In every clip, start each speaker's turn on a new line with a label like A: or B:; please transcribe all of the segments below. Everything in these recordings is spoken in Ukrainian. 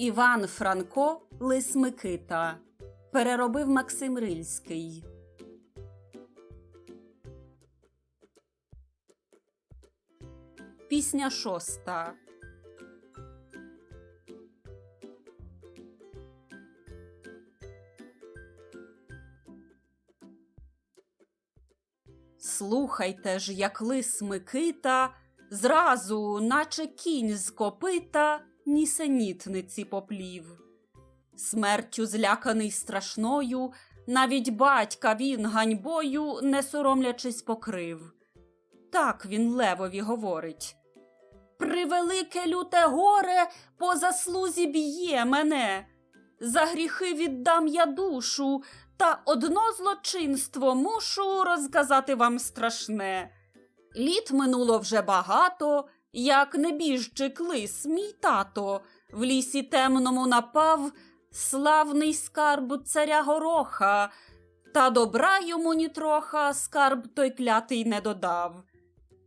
A: Іван Франко Лис Микита. Переробив Максим Рильський. Пісня шоста. Слухайте ж, як лис Микита, зразу, наче кінь з копита, нісенітниці поплів. Смертю зляканий страшною, навіть батька він ганьбою, не соромлячись, покрив. Так він левові говорить. Превелике люте горе по заслузі б'є мене. За гріхи віддам я душу, та одно злочинство мушу розказати вам страшне. Літ минуло вже багато, як небіжчик лис, мій тато, в лісі темному напав славний скарб царя гороха, та добра йому нітроха скарб той клятий не додав.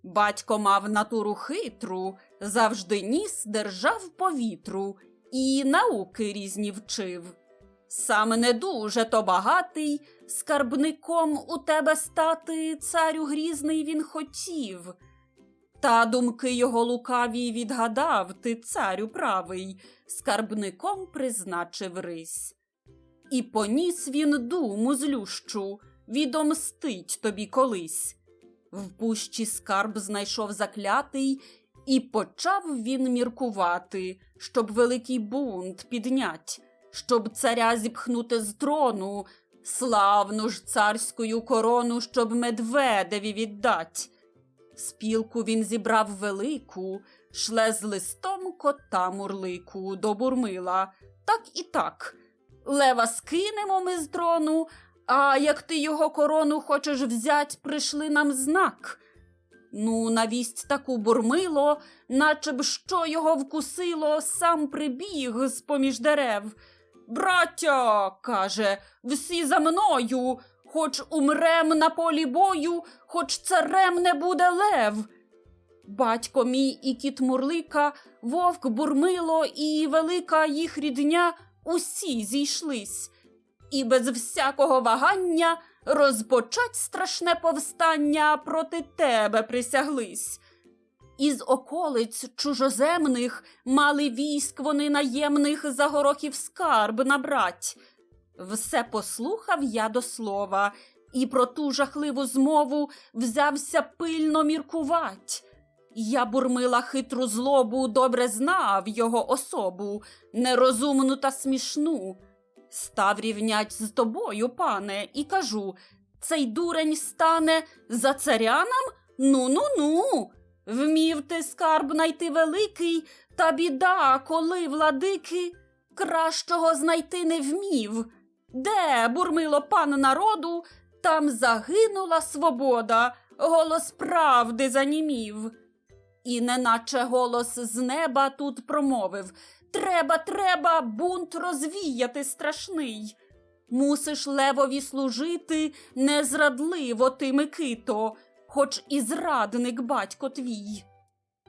A: Батько мав натуру хитру, завжди ніс держав повітру і науки різні вчив. Сам не дуже то багатий, скарбником у тебе стати царю грізний він хотів. Та думки його лукаві відгадав ти, царю правий, скарбником призначив рись. І поніс він думу злющу, відомстить тобі колись. В пущі скарб знайшов заклятий, і почав він міркувати, щоб великий бунт піднять, щоб царя зіпхнути з трону, славну ж царською корону, щоб медведеві віддать. Спілку він зібрав велику, шле з листом кота мурлику до бурмила. Так і так. Лева скинемо ми з трону, а як ти його корону хочеш взять, прийшли нам знак. Ну, навість таку бурмило, наче б що його вкусило, сам прибіг з поміж дерев. Браття, каже, всі за мною, хоч умрем на полі бою, хоч царем не буде лев. Батько мій і кіт Мурлика, вовк бурмило і велика їх рідня усі зійшлись, і без всякого вагання розпочать страшне повстання проти тебе присяглись. Із околиць чужоземних мали військ вони наємних за горохів скарб набрать. Все послухав я до слова, і про ту жахливу змову взявся пильно міркувать. Я бурмила хитру злобу, добре знав його особу, нерозумну та смішну. Став рівнять з тобою, пане, і кажу цей дурень стане за царя нам? Ну ну ну. Вмів ти скарб найти великий, та біда, коли владики кращого знайти не вмів. Де, бурмило пан народу, там загинула свобода, голос правди занімів. І неначе голос з неба тут промовив Треба, треба, бунт розвіяти страшний. Мусиш левові служити незрадливо ти, Микито, хоч і зрадник батько твій.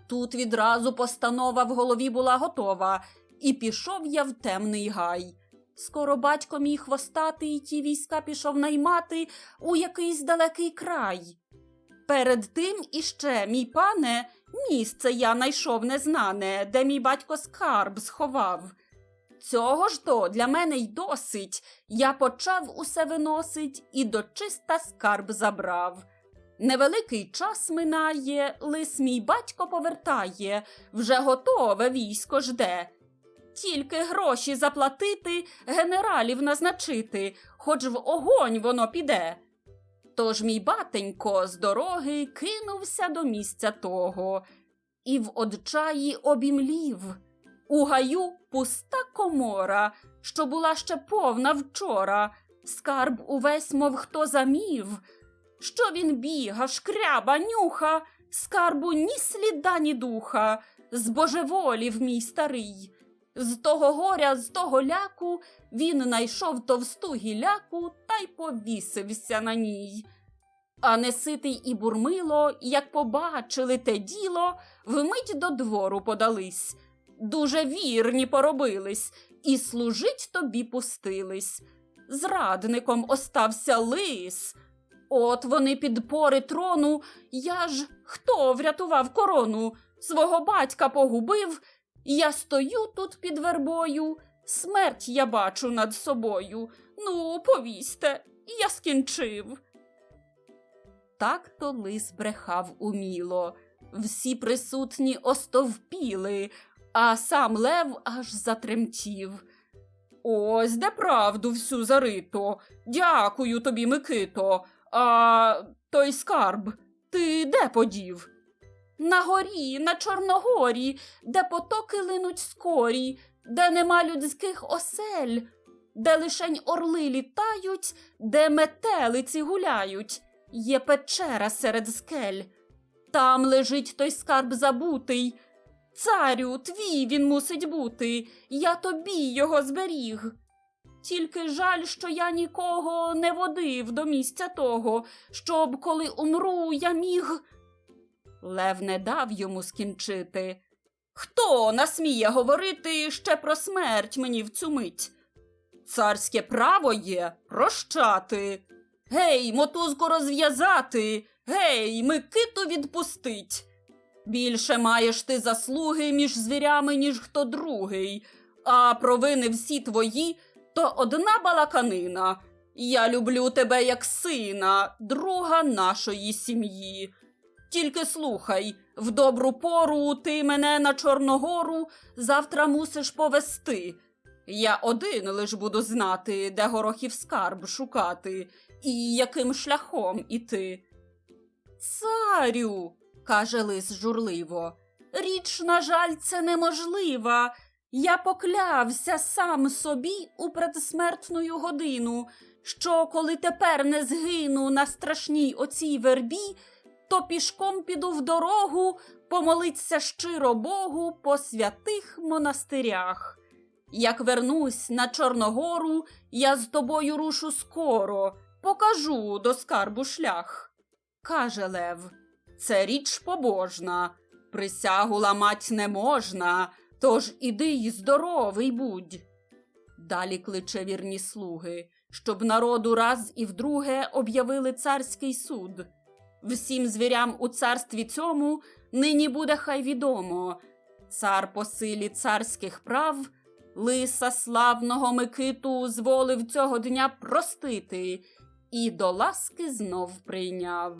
A: Тут відразу постанова в голові була готова, і пішов я в темний гай. Скоро батько мій хвостатий ті війська пішов наймати у якийсь далекий край. Перед тим іще, мій пане, місце я найшов незнане, де мій батько скарб сховав. Цього ж то для мене й досить. Я почав усе виносить і до чиста скарб забрав. Невеликий час минає, лис мій батько повертає, вже готове військо жде. Тільки гроші заплатити, генералів назначити, хоч в огонь воно піде. Тож мій батенько з дороги кинувся до місця того і в одчаї обімлів. У гаю пуста комора, що була ще повна вчора, скарб увесь, мов хто замів. Що він біга, шкряба, нюха, скарбу ні сліда, ні духа, збожеволів мій старий. З того горя, з того ляку він найшов товсту гіляку та й повісився на ній. А неситий і бурмило, як побачили те діло, вмить до двору подались. дуже вірні поробились, і служить тобі пустились. Зрадником остався лис. От вони підпори трону, я ж хто врятував корону? Свого батька погубив, я стою тут під вербою, смерть я бачу над собою. Ну, повісьте, я скінчив. Так то лис брехав уміло. Всі присутні остовпіли, а сам лев аж затремтів. Ось де правду всю зарито. Дякую тобі, Микито. А той скарб, ти де подів? На горі, на Чорногорі, де потоки линуть скорі, де нема людських осель, де лишень орли літають, де метелиці гуляють, є печера серед скель. Там лежить той скарб забутий. Царю, твій він мусить бути, я тобі його зберіг. Тільки жаль, що я нікого не водив до місця того, щоб, коли умру, я міг. Лев не дав йому скінчити. Хто насміє говорити ще про смерть мені в цю мить? Царське право є прощати. Гей, мотузку розв'язати, гей, Микиту відпустить. Більше маєш ти заслуги між звірями, ніж хто другий, а провини всі твої то одна балаканина. Я люблю тебе як сина, друга нашої сім'ї. Тільки слухай, в добру пору ти мене на Чорногору завтра мусиш повести. Я один лиш буду знати, де горохів скарб шукати і яким шляхом іти. Царю, каже лис журливо, річ, на жаль, це неможлива. Я поклявся сам собі у предсмертную годину, що коли тепер не згину на страшній оцій вербі, то пішком піду в дорогу помолиться щиро Богу по святих монастирях. Як вернусь на Чорногору, я з тобою рушу скоро, покажу до скарбу шлях. Каже Лев, це річ побожна, присягу ламать не можна, тож іди й здоровий будь. Далі кличе вірні слуги, щоб народу раз і вдруге об'явили царський суд. Всім звірям у царстві цьому нині буде хай відомо. Цар по силі царських прав лиса славного Микиту зволив цього дня простити і до ласки знов прийняв.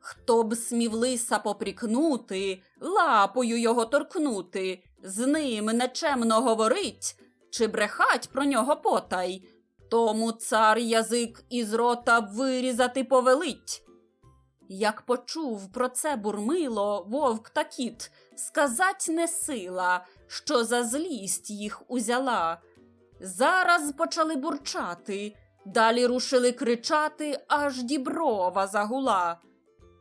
A: Хто б смів лиса попрікнути, лапою його торкнути, з ним нечемно говорить, чи брехать про нього потай, тому цар язик із рота вирізати повелить. Як почув про це бурмило, вовк та кіт, сказать не сила, що за злість їх узяла. Зараз почали бурчати, далі рушили кричати, аж діброва загула.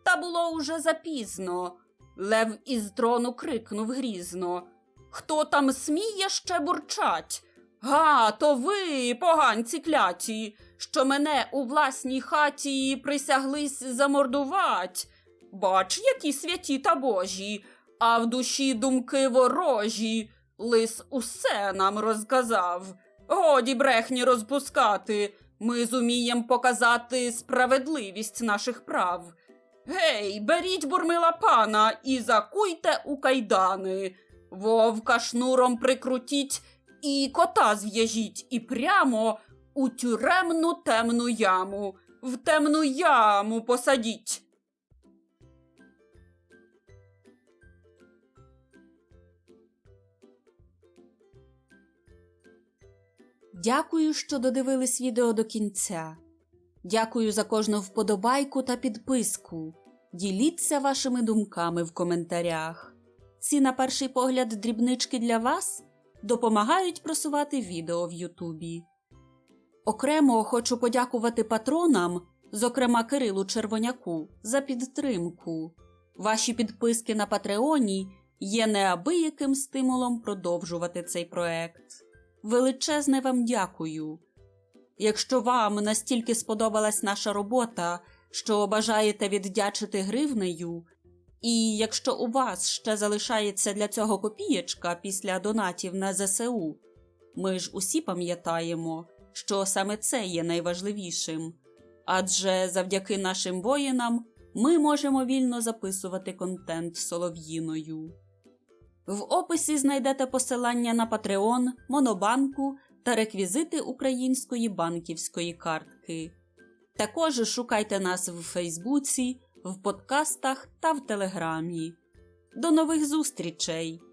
A: Та було уже запізно. Лев із трону крикнув грізно. Хто там сміє ще бурчать? Га, то ви, поганці кляті, що мене у власній хаті присяглись замордувать. Бач, які святі та божі, а в душі думки ворожі. Лис усе нам розказав. Годі брехні розпускати. Ми зумієм показати справедливість наших прав. Гей, беріть бурмила пана і закуйте у кайдани. Вовка шнуром прикрутіть і кота зв'яжіть і прямо у тюремну темну яму, в темну яму посадіть. Дякую, що додивились відео до кінця. Дякую за кожну вподобайку та підписку. Діліться вашими думками в коментарях. Ці, на перший погляд, дрібнички для вас допомагають просувати відео в Ютубі. Окремо хочу подякувати патронам, зокрема Кирилу Червоняку, за підтримку. Ваші підписки на Патреоні є неабияким стимулом продовжувати цей проект. Величезне вам дякую! Якщо вам настільки сподобалась наша робота, що бажаєте віддячити гривнею, І якщо у вас ще залишається для цього копієчка після донатів на ЗСУ, ми ж усі пам'ятаємо, що саме це є найважливішим. Адже завдяки нашим воїнам ми можемо вільно записувати контент солов'їною. В описі знайдете посилання на Patreon, Монобанку та реквізити української банківської картки. Також шукайте нас в Фейсбуці, в подкастах та в Телеграмі. До нових зустрічей!